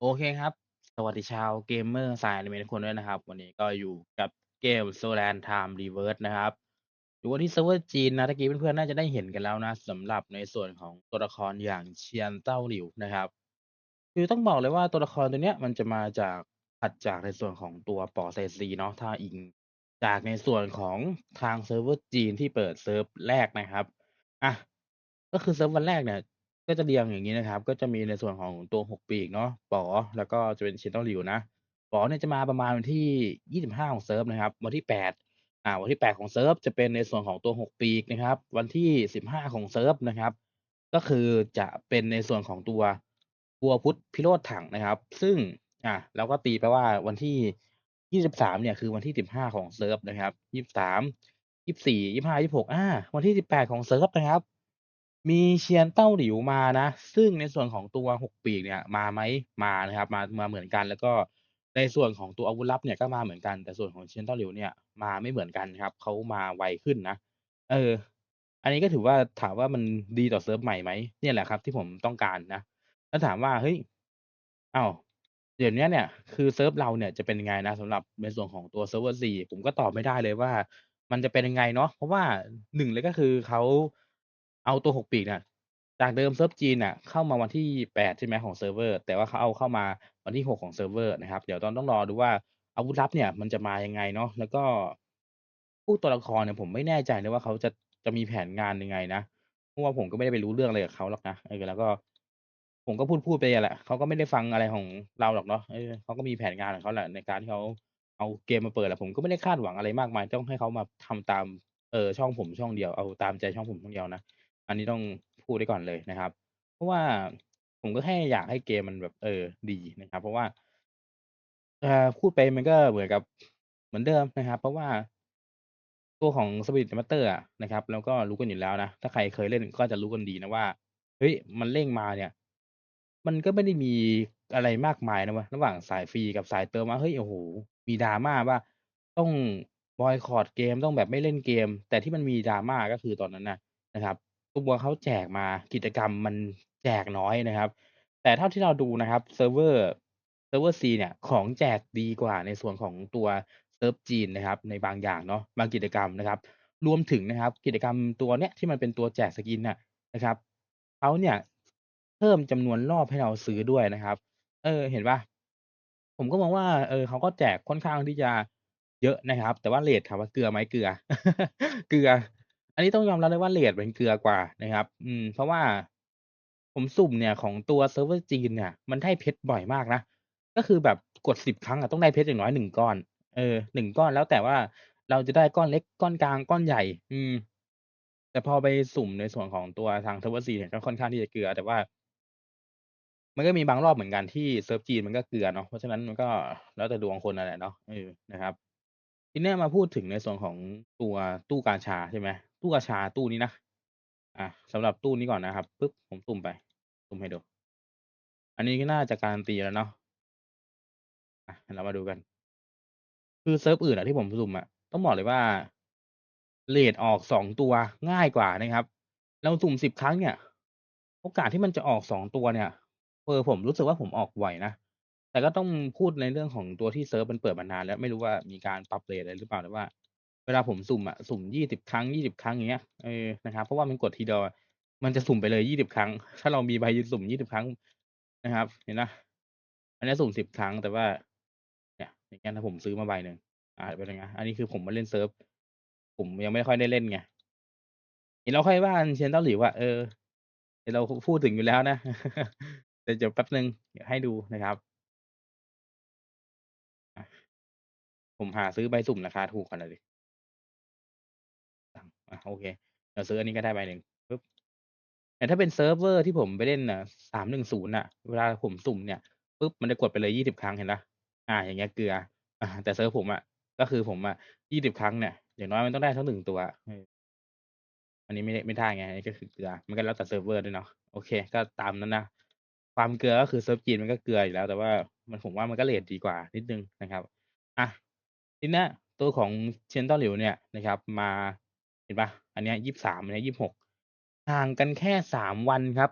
โอเคครับ สวัสดีชาวเกมเมอร์สายอนิเมะทุกคนด้วยนะครับ วันนี้ก็อยู่กับเกม Solan Time Reverse นะครับอยู่กันที่เซิร์ฟเวอร์จีนนะตะกี้เพื่อนๆน่าจะได้เห็นกันแล้วนะสำหรับในส่วนของตัวละครอย่างเชียนเต้าหลิวนะครับ คือต้องบอกเลยว่าตัวละครตัวเนี้ยมันจะมาจากถัดจากในส่วนของตัวปอเซซีเนาะถ้าอิงจากในส่วนของทางเซิร์ฟเวอร์จีนที่เปิดเซิร์ฟแรกนะครับอะก็คือเซิร์ฟวันแรกเนี่ย ก็จะเรียงอย่างนี้นะครับ ก็จะมีในส่วนของตัวหกปีกเนาะ ป๋อ แล้วก็จะเป็นเชนเต้าหลิวนะ ป๋อเนี่ยจะมาประมาณวันที่ยี่สิบห้าของเซิร์ฟนะครับ วันที่แปดอ่า วันที่แปดของเซิร์ฟจะเป็นในส่วนของตัวหกปีกนะครับ วันที่สิบห้าของเซิร์ฟนะครับ ก็คือจะเป็นในส่วนของตัวบัวพุทธพิโรธถังนะครับ ซึ่ง อ่าเราก็ตีไปว่าวันที่ยี่สิบสามเนี่ยคือวันที่สิบห้าของเซิร์ฟนะครับยี่สิบสามยี่สี่ยี่ห้ายี่หกอ่า วันที่สิบแปดของเซิร์ฟนะครับ มีเชียนเต้าหลิวมานะ ซึ่งในส่วนของตัวหกปีกเนี่ยมาไหมมานะครับ มามาเหมือนกัน แล้วก็ในส่วนของตัวอาวุธลับเนี่ยก็มาเหมือนกัน แต่ส่วนของเชียนเต้าหลิวเนี่ยมาไม่เหมือนกันครับเขามาไวขึ้นนะ เออ อันนี้ก็ถือว่าถามว่ามันดีต่อเซิร์ฟใหม่ไหมเนี่ยแหละครับ ที่ผมต้องการนะแล้วถามว่าเฮ้ยอ้าวเดี๋ยวนี้เนี่ยคือเซิร์ฟเราเนี่ยจะเป็นยังไงนะสำหรับในส่วนของตัวเซิร์ฟเวอร์สี่ผมก็ตอบไม่ได้เลยว่า มันจะเป็นยังไงเนาะเพราะว่าหนึ่งเลยก็คือเขา เอาตัวหกปีกเนี่ยจากเดิมเซิร์ฟจีนน่ะ เข้ามาวันที่แปดใช่ไหมของเซิร์ฟเวอร์ แต่ว่าเขาเอาเข้ามาวันที่หกของเซิร์ฟเวอร์นะครับ เดี๋ยวต้องต้องรอดูว่าอาวุธลับเนี่ย มันจะมายังไงเนาะแล้วก็ผู้ตัวละครเนี่ยผมไม่แน่ใจเลยว่าเขาจะจะมีแผนงานยังไงนะเพราะว่าผมก็ไม่ได้ไปรู้เรื่องอะไรกับเขาหรอกนะเออแล้วก็ผมก็พูดพูดไปแหละเขาก็ไม่ได้ฟังอะไรของเราหรอกเนาะเออเขาก็มีแผนงานของเขาแหละในการที่เขาเอาเกมมาเปิดแหละผมก็ไม่ได้คาดหวังอะไรมากมาย ต้องให้เขามาทำตามเออช่องผมช่องเดียวเอาตามใจช่องผมช่องเดียวนะ อันนี้ต้องพูดไว้ก่อนเลยนะครับ เพราะว่าผมก็แค่อยากให้เกมมันแบบ เออ ดีนะครับ เพราะว่า เอ่อ พูดไปมันก็เหมือนกับ เหมือนเดิมนะครับ เพราะว่า ตัวของ Spirit Master อะนะครับแล้วก็รู้กันอยู่แล้วนะ ถ้าใครเคยเล่นก็จะรู้กันดีนะว่า เฮ้ย มันเร่งมาเนี่ย มันก็ไม่ได้มีอะไรมากมายนะเว้ย ระหว่างสายฟรีกับสายเติมว่าเฮ้ย โอ้โฮ มี drama ว่า ต้องบอยคอตเกม ต้องแบบไม่เล่นเกม แต่ที่มันมี drama ก็คือตอนนั้นน่ะนะครับ ตัวเขาแจกมา กิจกรรมมันแจกน้อยนะครับ แต่เท่าที่เราดูนะครับเซิร์ฟเวอร์เซิร์ฟเวอร์ C เนี่ยของแจกดีกว่าในส่วนของตัวเซิร์ฟจีนนะครับ ในบางอย่างเนาะบางกิจกรรมนะครับ รวมถึงนะครับ กิจกรรมตัวเนี้ยที่มันเป็นตัวแจกสกินน่ะนะครับเขาเนี่ยเพิ่มจำนวนรอบให้เราซื้อด้วยนะครับ เออ เห็นปล่าผมก็มองว่า เออเขาก็แจกค่อนข้างที่จะเยอะนะครับ แต่ว่าเรตถามว่าเกลือไหมเกลือ เกลือ อันนี้ต้องยอมรับเลยว่าเรตมันเกลือกว่านะครับ อืม เพราะว่าผมสุ่มเนี่ยของตัวเซิร์ฟเวอร์จีนเนี่ย มันได้เพชรบ่อยมากนะ ก็คือแบบกดสิบครั้งอะต้องได้เพชรอย่างน้อยหนึ่งก้อน เออหนึ่งก้อนแล้วแต่ว่าเราจะได้ก้อนเล็กก้อนกลางก้อนใหญ่ อืม แต่พอไปสุ่มในส่วนของตัวทางเซิร์ฟเวอร์ซีเนี่ยก็ค่อนข้างที่จะเกลือ แต่ว่า มันก็มีบางรอบเหมือนกันที่เซิร์ฟจีนมันก็เกลือเนาะเพราะฉะนั้นมันก็แล้วแต่ดวงคนนั่นแหละเนาะเออนะครับ ทีนี้มาพูดถึงในส่วนของตัวตู้กาชาใช่ไหม ตู้กาชาตู้นี้นะ อ่าสำหรับตู้นี้ก่อนนะครับปึ๊บผมสุ่มไปสุ่มให้ดู อันนี้ก็น่าจะการันตีแล้วเนาะอะเรามาดูกัน คือเซิร์ฟอื่นอะที่ผมสุ่มอะต้องบอกเลยว่าเรตออกสองตัวง่ายกว่านะครับ เราสุ่มสิบครั้งเนี่ย โอกาสที่มันจะออกสองตัวเนี่ยเออผมรู้สึกว่าผมออกบ่อยนะแต่ก็ต้องพูดในเรื่องของตัวที่เซิร์ฟมันเปิดมานานแล้วไม่รู้ว่ามีการปรับเรตอะไรหรือเปล่าแต่ว่า เวลาผมสุ่มอะสุ่มยี่สิบครั้งยี่สิบครั้งอย่างเงี้ยเออนะครับเพราะว่ามันกดทีเดียวอะมันจะสุ่มไปเลยยี่สิบครั้ง ถ้าเรามีใบยืนสุ่มยี่สิบครั้งนะครับ เห็นนะอันนี้สุ่มสิบครั้งแต่ว่า เนี่ยอย่างเงี้ยถ้าผมซื้อมาใบหนึ่งอ่าเป็นยังไงอันนี้คือผมมาเล่นเซิร์ฟผมยังไม่ค่อยได้เล่นไงเดี๋ยวเราค่อยว่าเชียนเต้าหลิวว่าเออเดี๋ยวเราพูดถึงอยู่แล้วนะแต่เดี๋ยวแป๊บหนึ่งให้ดูนะครับผมหาซื้อใบสุ่มราคาถูกก่อนเลย อะโอเคเดี๋ยวซื้ออันนี้ก็ได้ใบหนึ่งปุ๊บแต่ถ้าเป็นเซิร์ฟเวอร์ที่ผมไปเล่นน่ะสามหนึ่งศูนย์น่ะ เวลาผมสุ่มเนี่ยปุ๊บมันจะกดไปเลยยี่สิบครั้งเห็นปะอ่า อย่างเงี้ยเกลือ อ่า แต่เซิร์ฟผมอะก็คือผมอะยี่สิบครั้งเนี่ยอย่างน้อยมันต้องได้สักหนึ่งตัวอันนี้ไม่ได้ไม่ได้ไงอันนี้ก็คือเกลือ มันก็แล้วแต่เซิร์ฟเวอร์ด้วยเนาะโอเค ก็ตามนั้นนะความเกลือก็คือเซิร์ฟจีนมันก็เกลืออยู่แล้ว แต่ว่ามันผมว่ามันก็เรตดีกว่านิดนึงนะครับ อะทีนี้ตัวของเชียนต้าหลิวเนี่ยนะครับ มา เห็นปล่าอันเนี้ยยี่สิบสามอันเนี้ยยี่สิบหกห่างกันแค่สามวันครับ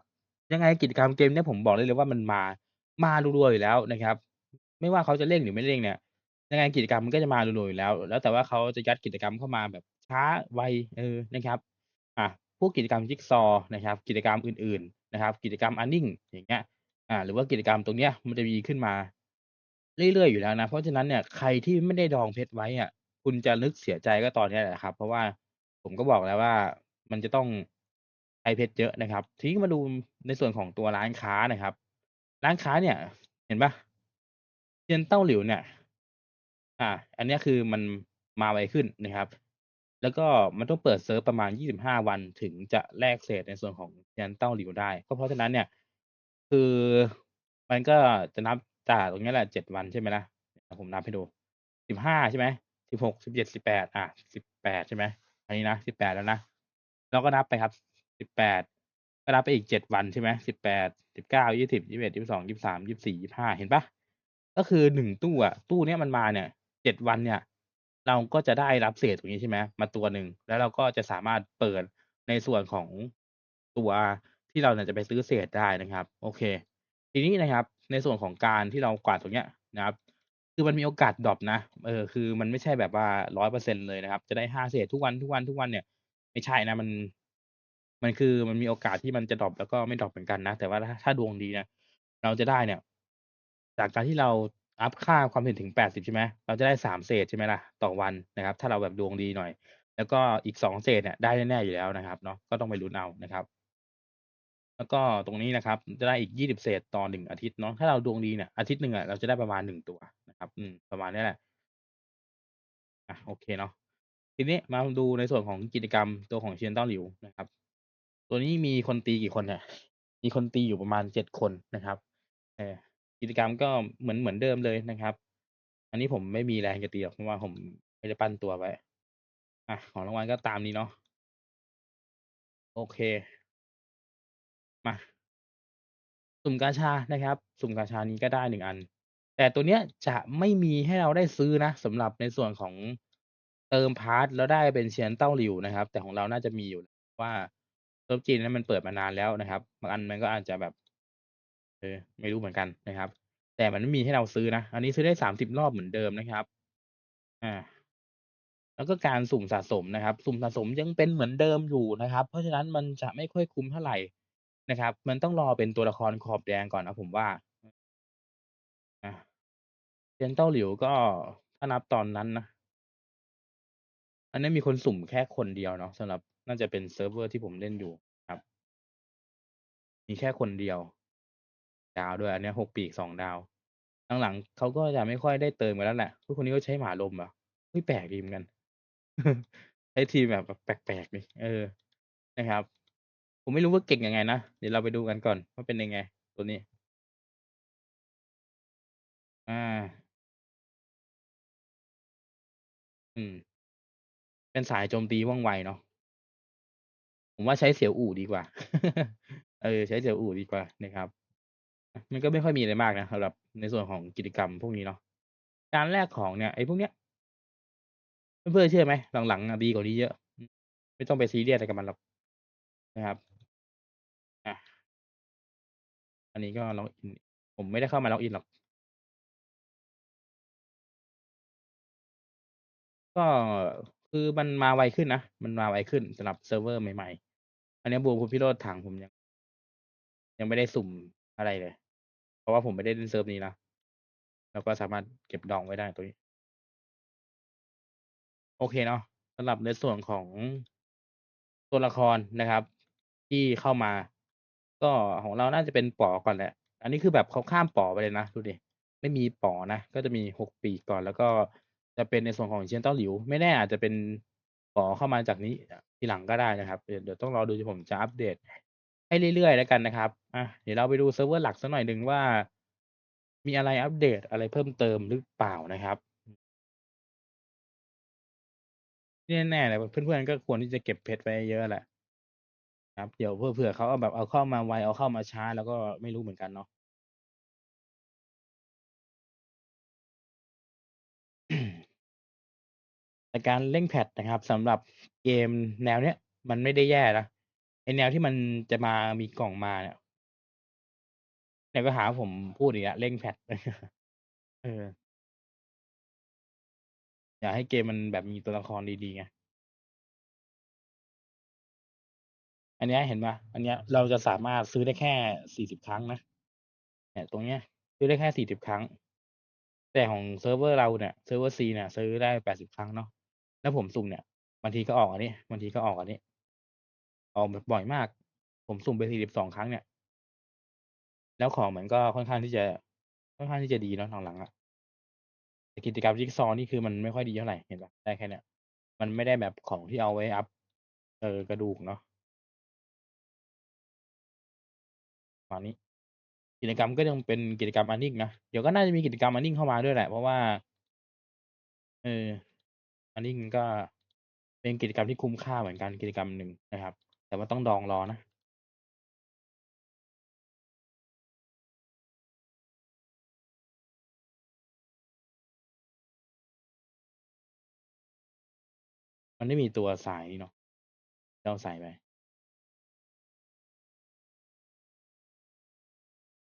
ยังไงกิจกรรมเกมเนี้ยผมบอกได้เลยว่ามันมา มารัวๆอยู่แล้วนะครับ ไม่ว่าเขาจะเร่งหรือไม่เร่งเนี่ย ยังไงกิจกรรมมันก็จะมารัวๆอยู่แล้ว แล้วแต่ว่าเขาจะยัดกิจกรรมเข้ามาแบบช้าไวเออนะครับ อะพวกกิจกรรมจิ๊กซอนะครับ กิจกรรมอื่น ๆ นะครับ กิจกรรม Earning อย่างเงี้ย อ่า หรือว่ากิจกรรมตรงเนี้ยมันจะมีขึ้นมาเรื่อยๆอยู่แล้วนะ เพราะฉะนั้นเนี่ยใครที่ไม่ได้ดองเพชรไว้อะ คุณจะนึกเสียใจก็ตอนนี้แหละครับ เพราะว่า ผมก็บอกแล้วว่า มันจะต้องใช้เพชรเยอะนะครับ ทีนี้มาดูในส่วนของตัวร้านค้านะครับ ร้านค้าเนี่ย เห็นปล่าเซียนเต้าหลิวเนี่ย อ่า อันนี้คือมันมาไวขึ้นนะครับ แล้วก็มันต้องเปิดเซิร์ฟประมาณ 25 วันถึงจะแลกเศษในส่วนของเซียนเต้าหลิวได้ ก็เพราะฉะนั้นเนี่ย คือมันก็จะนับจากตรงนี้แหละ 7 วันใช่ไหมล่ะผมนับให้ดู 15 ใช่ไหม 16 17 18 อ่า18 ใช่ไหม อันนี้นะ18แล้วนะเราก็นับไปครับ18ก็นับไปอีก7วันใช่ไหม18 19 20 21 22 23 24 25เห็นเปล่าก็คือ1ตู้อะตู้เนี้ยมันมาเนี่ย7วันเนี่ย เราก็จะได้รับเศษตรงนี้ใช่ไหมมาตัวหนึ่งแล้วเราก็จะสามารถเปิดในส่วนของตัวที่เราเนี่ยจะไปซื้อเศษได้นะครับ โอเค ทีนี้นะครับ ในส่วนของการที่เรากวาดตรงเนี้ยนะครับ คือมันมีโอกาสดรอปนะ เออ คือมันไม่ใช่แบบว่า 100%เลยนะครับ จะได้ 5 เศษทุกวันๆๆเนี่ย ไม่ใช่นะ มัน มันคือมันมีโอกาสที่มันจะดรอปแล้วก็ไม่ดรอปเหมือนกันนะ แต่ว่าถ้า ถ้าดวงดีนี่ยเราจะได้เนี่ย จากการที่เราอัปค่าความถี่ถึง 80 ใช่ไหม เราจะได้ 3 เศษใช่ไหมล่ะ ต่อวันนะครับ ถ้าเราแบบดวงดีหน่อย แล้วก็อีก 2 เศษเนี่ยได้แน่ๆอยู่แล้วนะครับเนาะ ก็ต้องไปลุ้นเอานะครับ แล้วก็ตรงนี้นะครับ จะได้อีก 20 เศษต่อ 1 อาทิตย์เนาะ ถ้าเราดวงดีเนี่ย อาทิตย์หนึ่งอะเราจะได้ประมาณ 1 ตัว ครับ อืม ประมาณเนี้ยแหละอะโอเคเนาะ ทีนี้มาดูในส่วนของกิจกรรมตัวของเซียนเต้าหลิวนะครับ ตัวนี้มีคนตีกี่คนเนี่ย มีคนตีอยู่ประมาณ7คนนะครับ เออกิจกรรมก็เหมือนเหมือนเดิมเลยนะครับ อันนี้ผมไม่มีแรงจะตีหรอกเพราะว่าผมไม่ได้ปั้นตัวไว้อะของรางวัลก็ตามนี้เนาะ โอเค มา สุ่มกาชานะครับ สุ่มกาชานี้ก็ได้1อัน แต่ตัวเนี้ยจะไม่มีให้เราได้ซื้อนะ สำหรับในส่วนของเติมพาร์ต แล้วได้เป็นเซียนเต้าหลิวนะครับ แต่ของเราน่าจะมีอยู่ว่าเซิร์ฟจีนนั้นมันเปิดมานานแล้วนะครับ บางอันมันก็อาจจะแบบ เออ ไม่รู้เหมือนกันนะครับ แต่มันไม่มีให้เราซื้อนะ อันนี้ซื้อได้30รอบเหมือนเดิมนะครับ อ่า แล้วก็การสุ่มสะสมนะครับ สุ่มสะสมยังเป็นเหมือนเดิมอยู่นะครับ เพราะฉะนั้นมันจะไม่ค่อยคุ้มเท่าไหร่นะครับ มันต้องรอเป็นตัวละครขอบแดงก่อนนะผมว่า เซียนเต้าหลิวก็ถ้านับตอนนั้นนะ อันนี้มีคนสุ่มแค่คนเดียวเนาะสำหรับน่าจะเป็นเซิร์ฟเวอร์ที่ผมเล่นอยู่ครับ มีแค่คนเดียว ดาวด้วย อันนี้ย6ปีก2ดาวหลังๆเขาก็จะไม่ค่อยได้เติมกันแล้วแหละพวกคนนี้ก็ใช้หมาลมอ?เฮ้ยแปลกดีเหมือนกันใช้ทีมแบบแปลกๆดิเออนะครับ ผมไม่รู้ว่าเก่งยังไงนะ เดี๋ยวเราไปดูกันก่อนว่าเป็นยังไง ตัวนี้ อ่า อืม เป็นสายโจมตีว่องไวเนาะ ผมว่าใช้เสี่ยวอู่ดีกว่า เออ ใช้เสี่ยวอู่ดีกว่านะครับ มันก็ไม่ค่อยมีอะไรมากนะสำหรับในส่วนของกิจกรรมพวกนี้เนาะ การแลกของเนี่ยไอ้พวกเนี้ย เพื่อนๆเชื่อไหมหลังๆอะดีกว่านี้เยอะ อือไม่ต้องไปซีเรียสอะไรกับมันหรอกนะครับอะอันนี้ก็ล็อกอิน ผมไม่ได้เข้ามาล็อกอินหรอก ก็คือมันมาไวขึ้นนะ มันมาไวขึ้นสำหรับเซิร์ฟเวอร์ใหม่ๆ อันนี้บวกคุณพิโรจน์ถางผมยัง ยังไม่ได้สุ่มอะไรเลย เพราะว่าผมไม่ได้เล่นเซิร์ฟนี้นะเราก็สามารถเก็บดองไว้ได้ตรงนี้ โอเคเนาะสำหรับในส่วนของตัวละครนะครับ ที่เข้ามา ก็ของเราน่าจะเป็นป๋อก่อนแหละ อันนี้คือแบบเขาข้ามป๋อไปเลยนะดูดิไม่มีป๋อนะ ก็จะมี6ปีก่อนแล้วก็ จะเป็นในส่วนของเซียนเต้าหลิว ไม่แน่อาจจะเป็นป๋อเข้ามาจากนี้ทีหลังก็ได้นะครับ เดี๋ยวต้องรอดูเดี๋ยวผมจะอัปเดต ให้เรื่อยๆแล้วกันนะครับอะเดี๋ยวเราไปดูเซิร์ฟเวอร์หลักสักหน่อยหนึ่งว่า มีอะไรอัปเดตอะไรเพิ่มเติมหรือเปล่านะครับแน่ๆเลยเพื่อนๆก็ควรที่จะเก็บเพชรไว้เยอะแหละครับเดี๋ยวเผื่อๆเขาเอาแบบเอาเข้ามาไวเอาเข้ามาช้าเราก็ไม่รู้เหมือนกันเนาะ แต่การเร่ง patch นะครับสำหรับเกมแนวเนี้ยมันไม่ได้แย่นะไอแนวที่มันจะมามีกล่องมาเนี่ยเนี่ยก็หาผมพูดอีกแล้วเร่งแพท เออ อยากให้เกมมันแบบมีตัวละครดีๆไง อันนี้เห็นปล่าอันนี้เราจะสามารถซื้อได้แค่40ครั้งนะเนี่ยตรงเนี้ย ซื้อได้แค่40ครั้ง แต่ของเซิร์ฟเวอร์เราเนี่ยเซิร์ฟเวอร์ C เนี่ยซื้อได้80ครั้งเนาะ แล้วผมสุ่มเนี่ยบางทีก็ออกอันนี้บางทีก็ออกอันนี้ ออกแบบบ่อยมาก ผมสุ่มไป42ครั้งเนี่ย แล้วของมันก็ค่อนข้างที่จะค่อนข้างที่จะดีเนาะหลังๆอะแต่กิจกรรมจิกซอนี่คือมันไม่ค่อยดีเท่าไหร่เห็นปล่าได้แค่เนี้ยมันไม่ได้แบบของที่เอาไว้อัปเออกระดูกเนาะประมาณนี้กิจกรรมก็ยังเป็นกิจกรรม earning นะ เดี๋ยวก็น่าจะมีกิจกรรม earning เข้ามาด้วยแหละ เพราะว่า เออ earning ก็เป็นกิจกรรมที่คุ้มค่าเหมือนกันกิจกรรมหนึ่งนะครับ แต่ว่าต้องดองรอนะ มันไม่มีตัวสายนี่เนาะเราใส่ไป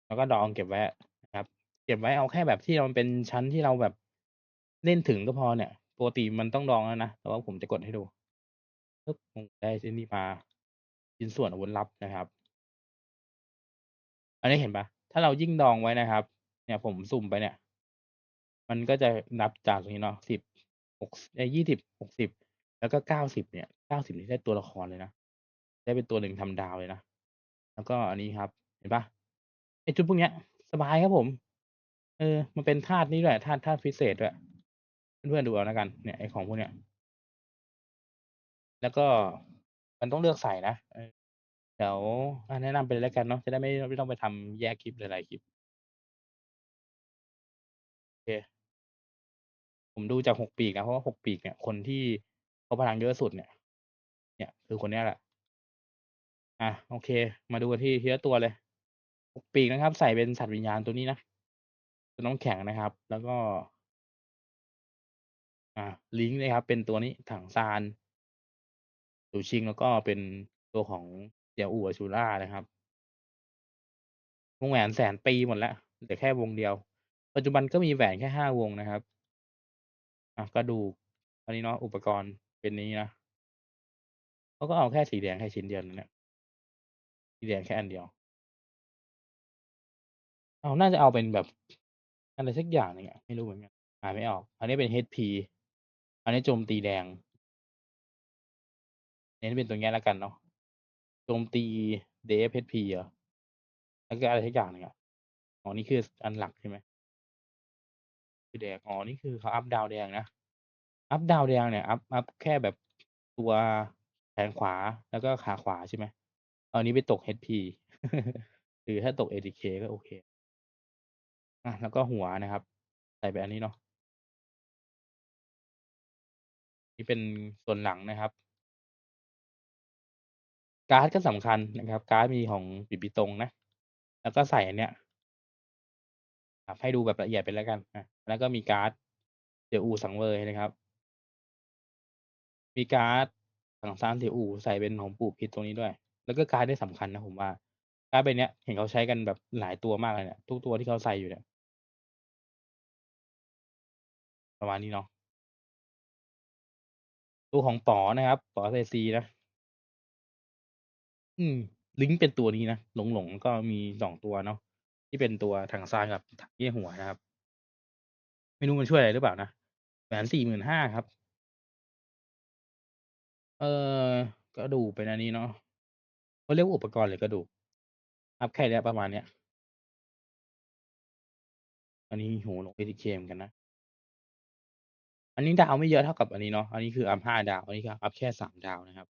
แล้วก็ดองเก็บไว้นะครับ เก็บไว้เอาแค่แบบที่มันเป็นชั้นที่เราแบบเล่นถึงก็พอเนี่ย ปกติมันต้องดองแล้วนะ แต่ว่าผมจะกดให้ดูปึ๊บอืมได้ไอ้นี่มาชิ้นส่วนอาวุธลับนะครับ อันนี้เห็นปล่าถ้าเรายิ่งดองไว้นะครับ เนี่ยผมสุ่มไปเนี่ย มันก็จะนับจากตรงนี้เนาะ10 6เอ๊ย20 60แล้วก็90เนี่ย90นี่ได้ตัวละครเลยนะ ได้เป็นตัวหนึ่งทำดาวเลยนะ แล้วก็อันนี้ครับ เห็นปล่าไอ้ชุดพวกเนี้ย สบายครับผม เออ มันเป็นธาตุนี้ด้วยธาตุธาตุพิเศษด้วย เพื่อนๆดูเอาแล้วกันเนี่ยไอของพวกเนี้ย แล้วก็มันต้องเลือกใส่นะเดี๋ยวแนะนำไปเลยแล้วกันเนาะจะได้ไม่ไม่ต้องไปทำแยกคลิปหลายๆคลิปโอเคผมดูจาก6ปีกนะเพราะว่า6ปีกเนี่ยคนที่เขาพลังเยอะสุดเนี่ย เนี่ยคือคนเนี้ยแหละอาโอเค มาดูกันที่ทีละตัวเลย6ปีกนะครับ ใส่เป็นสัตว์วิญญาณตัวนี้นะตัวน้ำแข็งนะครับ แล้วก็ อ่า ลิงก์นะครับ เป็นตัวนี้ถังซานหลูชิง แล้วก็เป็นตัวของเสี่ยวอู่ Ashura นะครับ วงแหวนแสนปีหมดแล้วเหลือแค่วงเดียว ปัจจุบันก็มีแหวนแค่5วงนะครับ อ่ากระดูกอันนี้เนาะอุปกรณ์เป็นนี้นะเขาก็เอาแค่สีแดงแค่ชิ้นเดียวนะเนี่ยสีแดงแค่อันเดียว เอาน่าจะเอาเป็นแบบอะไรสักอย่างหนึ่งอะไม่รู้เหมือนกันอ่านไม่ออก อันนี้เป็น HP อันนี้โจมตีแดง เน้นเป็นตัวนี้แล้วกันเนาะ โจมตี DF HP เหรอ?แล้วก็อะไรสักอย่างนึงอะอ๋อนี่คืออันหลักใช่ไหม?คือแดง อ๋อ นี่คือเขาอัปดาวแดงนะ อัปดาวแดงเนี่ย อัปอัปแค่แบบตัวแขนขวา แล้วก็ขาขวาใช่ไหม?เอาอันนี้ไปตก HP หรือถ้าตก ATK ก็โอเคอาแล้วก็หัวนะครับ ใส่ไปอันนี้เนาะ นี่เป็นส่วนหลังนะครับ การ์ดก็สำคัญนะครับ การ์ดมีของปิ่นปิตรงนะ แล้วก็ใส่อันเนี้ยครับให้ดูแบบละเอียดไปแล้วกันอาแล้วก็มีการ์ดเสียวอู่สังเวยนะครับ มีการ์ดถังซานเสียวอู่ใส่เป็นของปู่พิดตรงนี้ด้วย แล้วก็การ์ดเนี่ยสำคัญนะผมว่า การ์ดใบเนี้ยเห็นเขาใช้กันแบบหลายตัวมากเลยเนี่ยทุกตัวที่เขาใส่อยู่เนี่ยประมาณนี้เนาะ ตัวของป๋อนะครับป๋อ SAC นะ อืม ลิงก์เป็นตัวนี้นะหลงๆก็มี2ตัวเนาะที่เป็นตัวถังซานกับถังเอี้ยหัวนะครับ ไม่รู้มันช่วยอะไรหรือเปล่านะแหวน45,000ครับ เออกระดูกเป็นอันนี้เนาะเขาเรียกว่าอุปกรณ์หรือกระดูกอัปแค่เนี้ยประมาณเนี้ย อันนี้โอ้โฮลง ATK เหมือนกันนะ อันนี้ดาวไม่เยอะเท่ากับอันนี้เนาะ อันนี้คืออัป5ดาว อันนี้ก็อัปแค่3ดาวนะครับ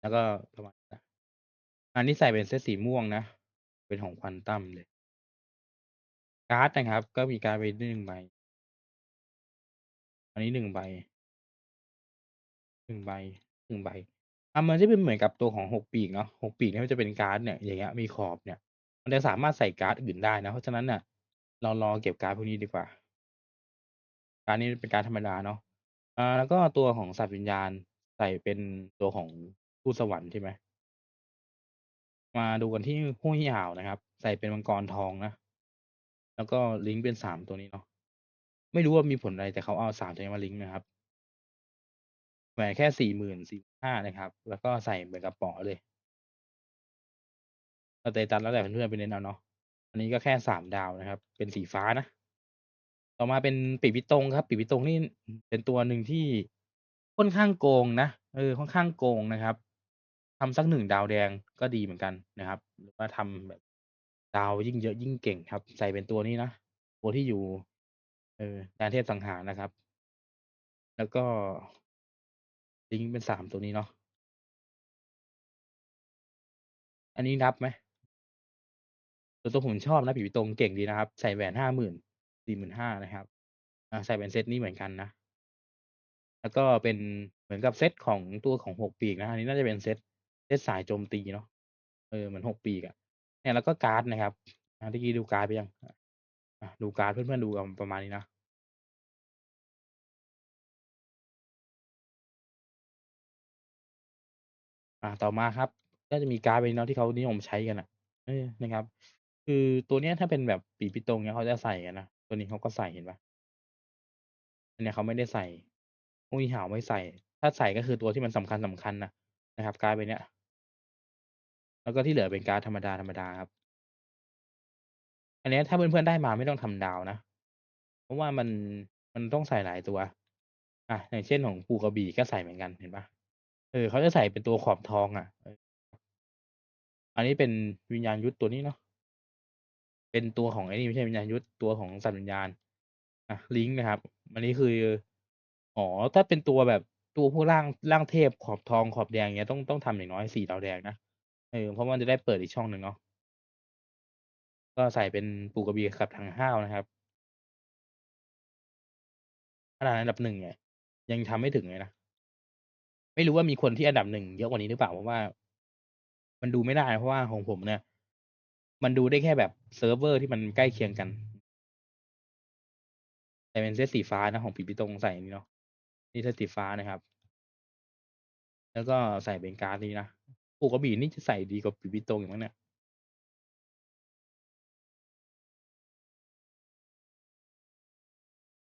แล้วก็ประมาณนี้อันนี้ใส่เป็นเซตสีม่วงนะ เป็นของ Quantum เลย การ์ดนะครับ ก็มีการ์ดไป1ใบ อันนี้1ใบ1ใบ1ใบอ่ามันจะเป็นเหมือนกับตัวของ6ปีกเนาะ6ปีกเนี่ยมันจะเป็นการ์ดเนี่ย อย่างเงี้ย มีขอบเนี่ย มันจะสามารถใส่การ์ดอื่นได้นะ เพราะฉะนั้นน่ะเรารอเก็บการ์ดพวกนี้ดีกว่า การดนี้เป็นการดธรรมดาเนาะอ่า แล้วก็ตัวของสัตว์วิญญาณใส่เป็นตัวของทูตสวรรค์ใช่ไหม?มาดูกันที่หุ้ยห่าวนะครับ ใส่เป็นมังกรทองนะ แล้วก็ลิงก์เป็นสามตัวนี้เนาะไม่รู้ว่ามีผลอะไรแต่เขาเอาสามตัวนี้มาลิงก์นะครับแหวนแค่สี่หมื่นสี่ห้านะครับ แล้วก็ใส่เหมือนกับป๋อเลยสเตตัสแล้วแต่เพื่อนๆไปเน้นเอาเนาะอันนี้ก็แค่สามดาวนะครับ เป็นสีฟ้านะ ต่อมาเป็นปีพิตรงครับ ปีพิตรงนี่เป็นตัวหนึ่งที่ค่อนข้างโกงนะเออค่อนข้างโกงนะครับทำสักหนึ่งดาวแดงก็ดีเหมือนกันนะครับ หรือว่าทำแบบดาวยิ่งเยอะยิ่งเก่งครับ ใส่เป็นตัวนี้นะตัวที่อยู่ เออแดนเทพสังหารนะครับ แล้วก็ลิงเป็นสามตัวนี้เนาะอันนี้นับไหมตัวตัวผมชอบนะปีพิตงเก่งดีนะครับ ใส่แหวนห้าหมื่น สี่หมื่นห้านะครับ อ่า ใส่เป็นเซตนี้เหมือนกันนะ แล้วก็เป็นเหมือนกับเซตของตัวของหกปีกนะ อันนี้น่าจะเป็นเซตเซตสายโจมตีเนาะ เออ เหมือนหกปีกอะเนี่ยแล้วก็การ์ดนะครับอ่าที่กี้ดูการ์ดไปยังอะดูการ์ดเพื่อนๆดูกันประมาณนี้นะ อ่า ต่อมาครับ ก็จะมีการ์ดใบนี้เนาะที่เขานิยมใช้กันอะเออนะครับ คือตัวเนี้ยถ้าเป็นแบบปีปิตงเนี้ยเขาจะใส่กันนะ ตัวนี้เขาก็ใส่เห็นปะอันเนี้ยเขาไม่ได้ใส่หุ้ยหาวไม่ใส่ ถ้าใส่ก็คือตัวที่มันสำคัญสำคัญนะนะครับ การ์ดใบเนี้ย แล้วก็ที่เหลือเป็นการ์ดธรรมดาธรรมดาครับ อันเนี้ยถ้าเพื่อนๆได้มาไม่ต้องทำดาวนะ เพราะว่ามันมันต้องใส่หลายตัว อะอย่างเช่นของปูกระบี่ก็ใส่เหมือนกันเห็นปะเออเขาจะใส่เป็นตัวขอบทองอะ อันนี้เป็นวิญญาณยุทธตัวนี้เนาะ เป็นตัวของไอ้นี่ไม่ใช่วิญญาณยุทธตัวของสัตว์วิญญาณอะลิงก์นะครับ อันนี้คือ อ๋อ ถ้าเป็นตัวแบบตัวพวกร่างร่างเทพขอบทองขอบแดงเนี้ยต้องต้องทำอย่างน้อยสี่ดาวแดงนะเออเพราะมันจะได้เปิดอีกช่องหนึ่งเนาะก็ใส่เป็นปูกระบี่กับถังห้าวนะครับขนาดอันดับหนึ่งเนี่ยยังทำไม่ถึงเลยนะไม่รู้ว่ามีคนที่อันดับหนึ่งเยอะกว่านี้หรือเปล่าเพราะว่า มันดูไม่ได้เพราะว่าของผมเนี่ย มันดูได้แค่แบบเซิร์ฟเวอร์ที่มันใกล้เคียงกัน แต่เป็นเซตสีฟ้านะของปีปิตงใส่นี่เนาะนี่เซตสีฟ้านะครับ แล้วก็ใส่เป็นการ์ดนี้นะปูกระบี่นี่จะใส่ดีกว่าปีปิตงอย่างมั้งเนี่ย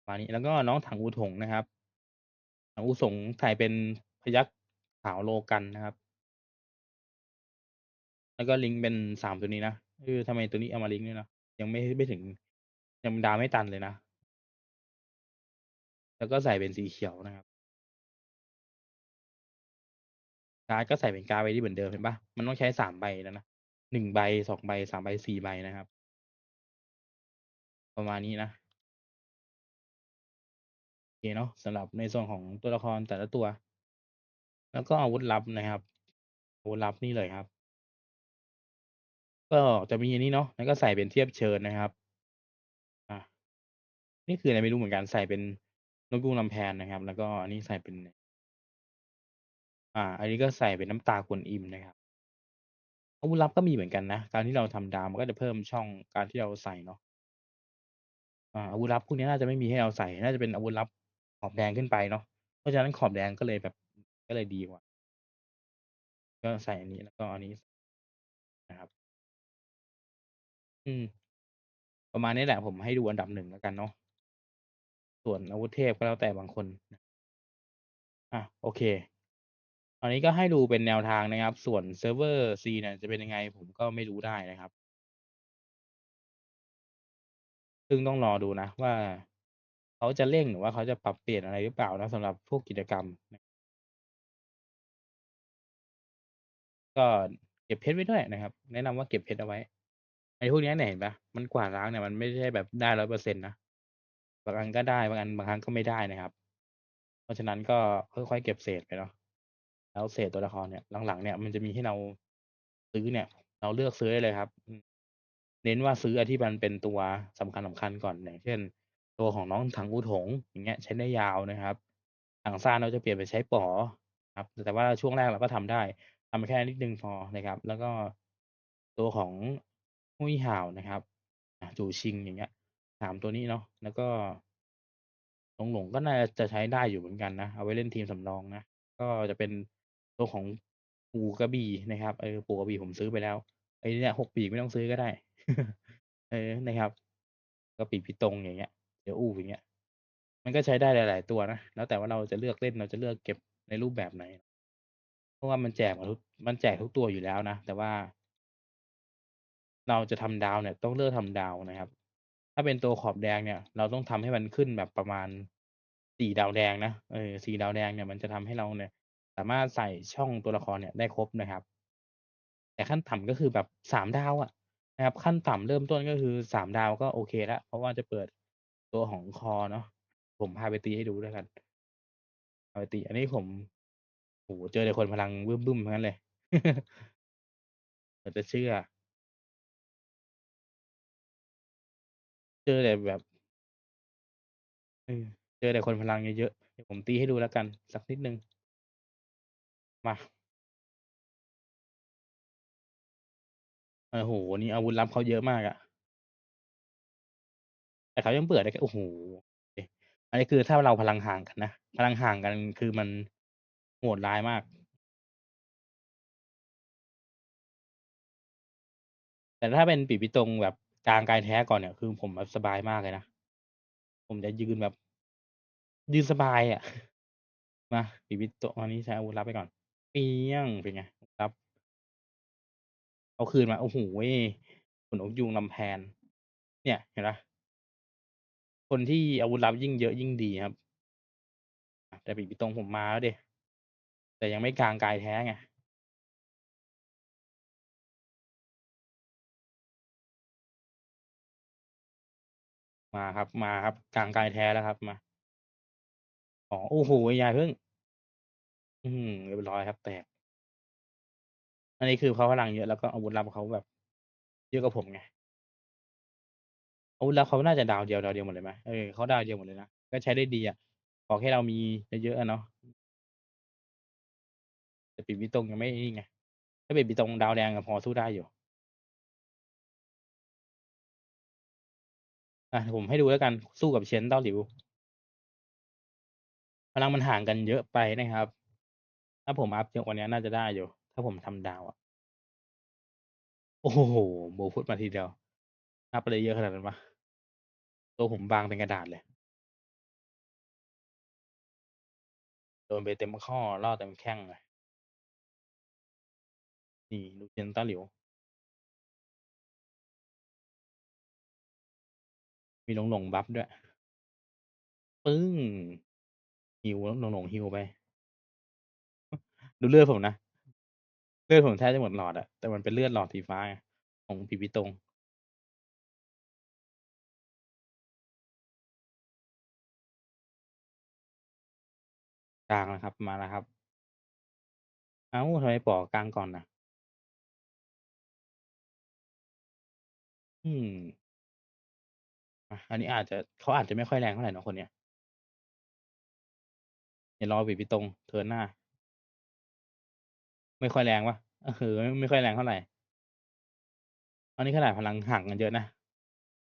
มานี้แล้วก็น้องถังอูถงนะครับถังอูสงใส่เป็นพยักขาวโลกันนะครับ แล้วก็ลิงก์เป็นสามตัวนี้นะ เออทำไมตัวนี้เอามาลิงก์เนี่ยนะยังไม่ไม่ถึง ยังดาวไม่ตันเลยนะ แล้วก็ใส่เป็นสีเขียวนะครับการ์ดก็ใส่เป็นการ์ดไว้ที่เหมือนเดิมเห็นปะมันต้องใช้สามใบแล้วนะหนึ่งใบสองใบสามใบสี่ใบนะครับ ประมาณนี้นะโอเคเนาะสำหรับในส่วนของตัวละครแต่ละตัว แล้วก็อาวุธลับนะครับอาวุธลับนี่เลยครับ ก็จะมีอันนี้เนาะแล้วก็ใส่เป็นเทียบเชิญนะครับ อะนี่คืออะไรไม่รู้เหมือนกันใส่เป็นนกยูงลำแพนนะครับ แล้วก็อันนี้ใส่เป็น อ่า อันนี้ก็ใส่เป็นน้ำตากวนอิมนะครับอาวุธลับก็มีเหมือนกันนะ การที่เราทำดาวมันก็จะเพิ่มช่องการที่เราใส่เนาะ อ่าอาวุธลับพวกนี้น่าจะไม่มีให้เราใส่ น่าจะเป็นอาวุธลับขอบแดงขึ้นไปเนาะ เพราะฉะนั้นขอบแดงก็เลยแบบก็เลยดีกว่า ก็ใส่อันนี้แล้วก็อันนี้นะครับ อืม ประมาณนี้แหละ ผมให้ดูอันดับหนึ่งแล้วกันเนาะ ส่วนอาวุธเทพก็แล้วแต่บางคนอะโอเค อันนี้ก็ให้ดูเป็นแนวทางนะครับ ส่วนเซิร์ฟเวอร์ C เนี่ยจะเป็นยังไงผมก็ไม่รู้ได้นะครับ ซึ่งต้องรอดูนะว่า เขาจะเร่ง หรือว่าเขาจะปรับเปลี่ยนอะไรหรือเปล่านะ สำหรับพวกกิจกรรมก็เก็บเพชรไว้ด้วยนะครับ แนะนำว่าเก็บเพชรเอาไว้ อ้พวกนี้เนี่ยเห็นปะมันกวาดล้างเนี่ยมันไม่ใช่แบบได้ร้อยเปอร์เซ็นต์นะบางอันก็ได้บางอันบางครั้งก็ไม่ได้นะครับ เพราะฉะนั้นก็ค่อยๆเก็บเศษไปเนาะแล้วเศษตัวละครเนี่ยหลังๆเนี่ยมันจะมีให้เราซื้อเนี่ย เราเลือกซื้อได้เลยครับ เน้นว่าซื้ออที่มันเป็นตัวสำคัญสำคัญก่อนอย่างเช่น ตัวของน้องถังอูถงอย่างเงี้ย ใช้ได้ยาวนะครับถังซานเราจะเปลี่ยนไปใช้ป๋อครับ แต่ว่าช่วงแรกเราก็ทำได้ทำแค่นิดนึงพอนะครับ แล้วก็ตัวของ หุ้ยห่าวนะครับจูชิง อย่างเงี้ยสามตัวนี้เนาะ แล้วก็ หลง หลง ก็น่าจะใช้ได้อยู่เหมือนกันนะ เอาไว้เล่นทีมสำรองนะ ก็จะเป็นตัวของปูกระบี่นะครับ เออ ปูกระบี่ผมซื้อไปแล้ว ไอ้เนี่ยหกปีกไม่ต้องซื้อก็ได้ เออ นะครับ ก็ปีกพิตรงอย่างเงี้ยเดี๋ยวอู้อย่างเงี้ย มันก็ใช้ได้หลาย ๆ ตัวนะ แล้วแต่ว่าเราจะเลือกเล่น เราจะเลือกเก็บในรูปแบบไหน เพราะว่ามันแจกมาทุก มันแจกทุกตัวอยู่แล้วนะ แต่ว่า เราจะทำดาวเนี่ยต้องเลือกทำดาวนะครับ ถ้าเป็นตัวขอบแดงเนี่ย เราต้องทำให้มันขึ้นแบบประมาณสี่ดาวแดงนะเออสี่ดาวแดงเนี่ยมันจะทำให้เราเนี่ย สามารถใส่ช่องตัวละครเนี่ยได้ครบนะครับ แต่ขั้นต่ำก็คือแบบสามดาวอะนะครับ ขั้นต่ำเริ่มต้นก็คือสามดาวก็โอเคแล้วเพราะว่าจะเปิดตัวของคอเนาะผมพาไปตีให้ดูด้วยกันพาไปตี อันนี้ผมโอ้เจอแต่คนพลังบึ้มๆทั้งนั้นเลยเหลือจะเชื่อ เจอแต่แบบ เออ เจอแต่คนพลังเยอะ ๆ เดี๋ยวผมตีให้ดูแล้วกัน สักนิดหนึ่ง มา โอ้โฮนี่อาวุธลับเขาเยอะมากอะแต่เขายังเปิดได้แค่โอ้โฮอันนี้คือถ้าเราพลังห่างกันนะ พลังห่างกันคือมันโหดร้ายมาก แต่ถ้าเป็นปีกพิตรงแบบ กลางกายแท้ก่อนเนี่ยคือผมแบบสบายมากเลยนะ ผมจะยืนแบบ ยืนสบายอะมาปีกพิตรงอันนี้ใช้อาวุธลับไปก่อนเปี้ยงเป็นไงลับเอาคืนมาโอ้โฮขนนกยูงลำแพน เนี่ยเห็นปล่าคนที่อาวุธลับยิ่งเยอะยิ่งดีครับ แต่ปีกพิตรงผมมาแล้วดิแต่ยังไม่กลางกายแท้ไง มาครับมาครับกลางกายแท้แล้วครับมาอ๋อโอ้โฮอย่าพึ่ง อื้อฮือเรียบร้อยครับ แตกอันนี้คือเขาพลังเยอะแล้วก็อาวุธลับเขาแบบ เยอะกว่าผมไงอาวุธลับเขาน่าจะดาวเดียวดาวเดียวหมดเลยไหมเออเขาดาวเดียวหมดเลยนะก็ใช้ได้ดีอะขอแค่เรามีเยอะๆเนาะแต่ปีกพิตรงยังไม่นี่ไงถ้าปีกพิตรงดาวแดงอะพอสู้ได้อยู่ อะผมให้ดูแล้วกันสู้กับเชนเต้าหลิวพลังมันห่างกันเยอะไปนะครับ ถ้าผมอัปเยอะกว่านี้น่าจะได้อยู่ ถ้าผมทำดาวอะโอ้โฮโบฟุตมาทีเดียวอัปอะไรเยอะขนาดนั้นวะตัวผมบางเป็นกระดาษเลยโดนไปเต็มข้อล่อเต็มแข้งเลยนี่ดูเชนเต้าหลิว มีหลงๆบัฟด้วย ปึ้ง heal แล้ว หลงๆ heal ไป ดูเลือดผมนะ เลือดผมแทบจะหมดหลอดอะ แต่มันเป็นเลือดหลอดสีฟ้าไงของปีพิตรงกลางแล้วครับ มาแล้วครับ เอ้าทำไมปอกลางก่อนนะอืม อะอันนี้อาจจะ เขาอาจจะไม่ค่อยแรงเท่าไรเนาะคนเนี้ยเดี๋ยวรอปีกพิตรง เทิร์นหน้า ไม่ค่อยแรงเปล่า?เออไม่ค่อยแรงเท่าไร อันนี้ขนาดพลังห่างกันเยอะนะ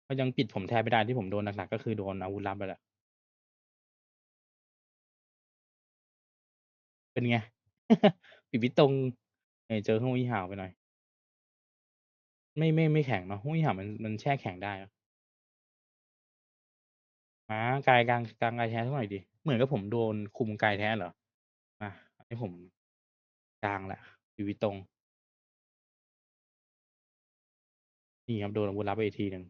ก็ยังปิดผมแทบไม่ได้ ที่ผมโดนหนัก ๆ ก็คือโดนอาวุธลับไปแหละ เป็นไงปีกพิตรง เออ เจอฮู้ยี่ห่าวไปหน่อย ไม่ ไม่ ไม่แข็งเนาะ ฮู้ยี่ห่าวมัน มันแช่แข็งได้เนาะ อากายกลางกลางกายแท้สักหน่อยสิเหมือนกับผมโดนคุมกายแท้เหรอ?มาให้ผมกลางแหล้วปีกพิตรง นี่ครับโดนอาวุธลับไปอีกทีหนึ่ง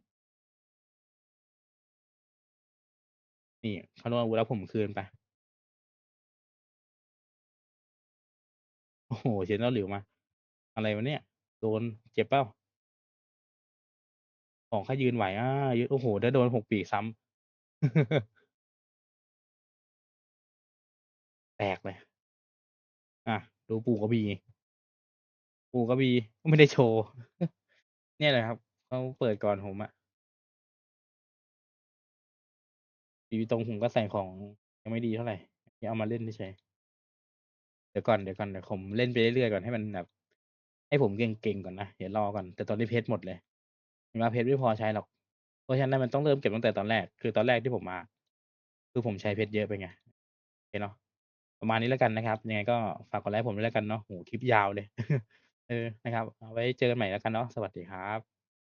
นี่เขาโดนอาวุธลับผมคืนไป โอ้โฮเชียนเต้าหลิวมา อะไรวะเนี่ย โดนเจ็บเปล่า?ของแค่ยืนไหวอ่ายืนโอ้โฮแล้โดนหกปีซ้ำ แตกเลย อะ ดูปู่กระบี่ ปู่กระบี่ก็ไม่ได้โชว์ เนี่ยแหละครับ เขาเปิดก่อนผมอะปีกพิตรงผมก็ใส่ของยังไม่ดีเท่าไหร่เอามาเล่นเฉยๆเดี๋ยวก่อนเดี๋ยวผมเล่นไปเรื่อยๆก่อนให้มันแบบให้ผมเก่งๆก่อนนะ เดี๋ยวรอก่อน แต่ตอนนี้เพชรหมดเลยมาเพชรไม่พอใช้หรอก เพราะฉะนั้นมันต้องเริ่มเก็บตั้งแต่ตอนแรก คือตอนแรกที่ผมมา คือผมใช้เพชรเยอะไปไงโอเคเนาะประมาณนี้แล้วกันนะครับ ยังไงก็ฝากกดไลก์ผมด้วยแล้วกันเนาะโอ้โฮคลิปยาวเลย เออนะครับเอาไว้เจอกันใหม่แล้วกันเนาะสวัสดีครับ